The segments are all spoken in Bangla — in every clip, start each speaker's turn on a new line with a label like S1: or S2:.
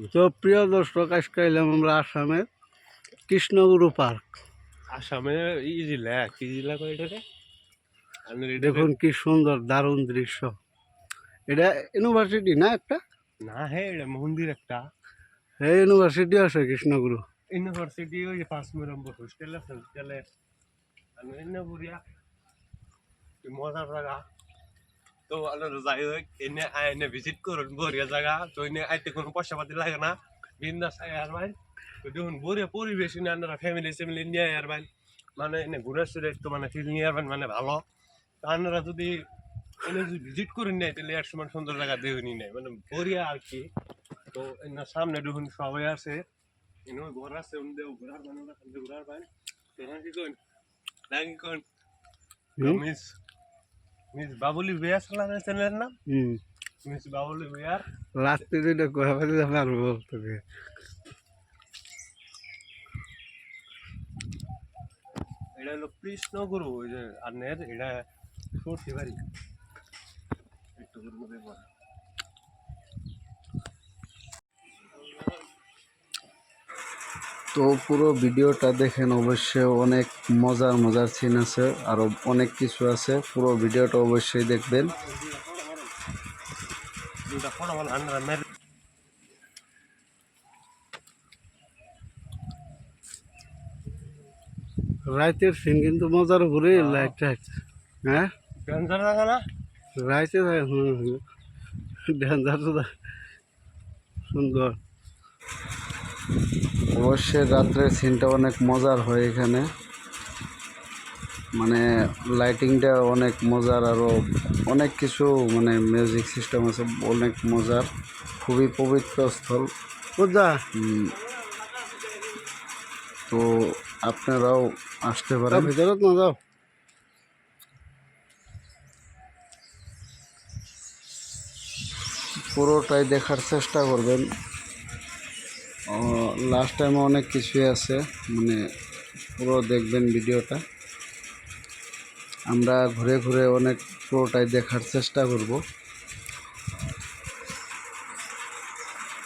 S1: তো প্রিয় দর্শক আজকে এলাম আমরা আসামের কৃষ্ণগুরু পার্ক।
S2: আসামে ই জেলা কি জেলা কয় এটাকে?
S1: দেখুন কি সুন্দর দারুণ দৃশ্য। এটা ইউনিভার্সিটি না একটা?
S2: না হে এটা মন্দির একটা।
S1: এই ইউনিভার্সিটি আছে কৃষ্ণগুরু।
S2: ইউনিভার্সিটি ওই পাঁচ নম্বর হোস্টেল আছে হোস্টেলে মজার জায়গা তো আপনারা যাই হোক এনে এনে ভিজিট করুন বড়িয়া জায়গা তো এনে আইতে কোনো পয়সা পাতি লাগে না বিন্দাস আর ভাই তো দেখুন বড়িয়া পরিবেশ এনে আপনারা ফ্যামিলি স্যামিলি নিয়ে আর ভাই মানে এনে ঘুরে সুরে একটু মানে ফিল নিয়ে আসবেন মানে ভালো তো আপনারা যদি এনে যদি ভিজিট করেন নাই তাহলে এক সময় সুন্দর জায়গা দেখুনি নাই মানে বড়িয়া আর কি তো এনার সামনে দেখুন সবাই আছে এনে ঘর আছে উনি ঘোরার মানে ঘোরার পাই তো কি কোন নাকি কোন মিস মিস বাবুলি বিয়ার চালানো চ্যানেলের নাম?
S1: হুম।
S2: মিস বাবুলি বিয়ার?
S1: রাত্রি দুটো কোয়া পারি পারব বলতে
S2: এটা হলো কৃষ্ণগুরু ওই যে আনের এটা সর্ষে বাড়ি একটু মধ্যে
S1: তো পুরো ভিডিওটা দেখেন অবশ্যই অনেক মজার মজার সিন আছে আরও অনেক কিছু আছে। পুরো ভিডিওটা অবশ্যই দেখবেন। রাইতের সিন কিন্তু মজার উপরে লাইট টাইট হ্যাঁ?
S2: না?
S1: রাইতে ডেঞ্জার সুন্দর। অবশ্যই রাত্রের সিনটা অনেক মজার হয় এখানে। মানে লাইটিংটা অনেক মজার আরও অনেক কিছু মানে মিউজিক সিস্টেম আছে অনেক মজার। খুবই পবিত্র স্থল। উম, তো আপনারাও আসতে পারেন। ভিতরে না যাও। পুরোটাই দেখার চেষ্টা করবেন। লাস্ট টাইমে অনেক কিছুই আছে মানে পুরো দেখবেন ভিডিওটা। আমরা ঘুরে ঘুরে অনেক পুরোটাই দেখার চেষ্টা করব।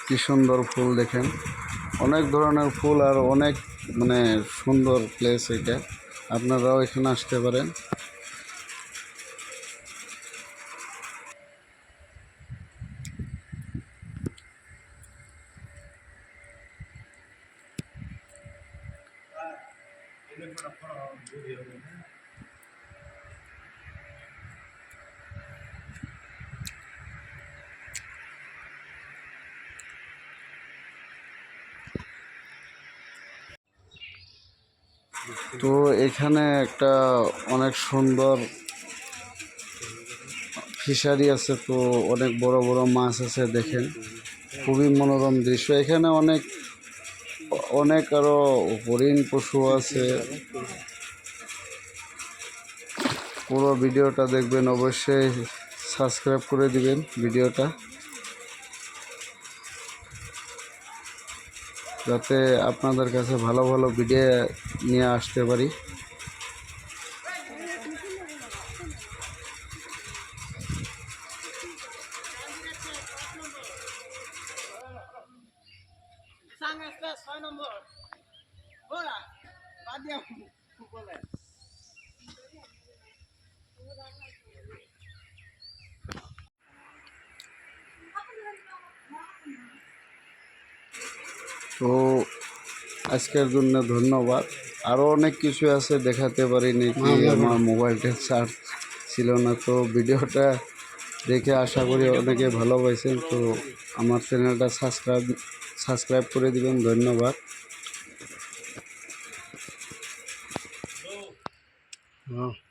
S1: কি সুন্দর ফুল দেখেন। অনেক ধরনের ফুল আর অনেক মানে সুন্দর প্লেস এটা। আপনারাও এখানে আসতে পারেন। তো এখানে একটা অনেক সুন্দর ফিশারি আছে, তো অনেক বড় বড় মাছ আছে দেখেন। খুবই মনোরম দৃশ্য। এখানে অনেক অনেক আরও হরিণ পশু আছে। পুরো ভিডিওটা দেখবেন, অবশ্যই সাবস্ক্রাইব করে দিবেন ভিডিওটা। যাতে আপনাদের কাছে ভালো ভালো ভিডিও নিয়ে আসতে পারি।
S3: সাংস্তা ছয় নম্বর। বলা বাদ দিয়া বলে।
S1: তো আজকের জন্য ধন্যবাদ। আরও অনেক কিছু আছে দেখাতে পারিনি কি আমার মোবাইলটা চার্জ ছিল না তো ভিডিওটা দেখে আশা করি অনেকে ভালো পাইছেন তো আমার চ্যানেলটা সাবস্ক্রাইব সাবস্ক্রাইব করে দিবেন ধন্যবাদ। হ্যাঁ।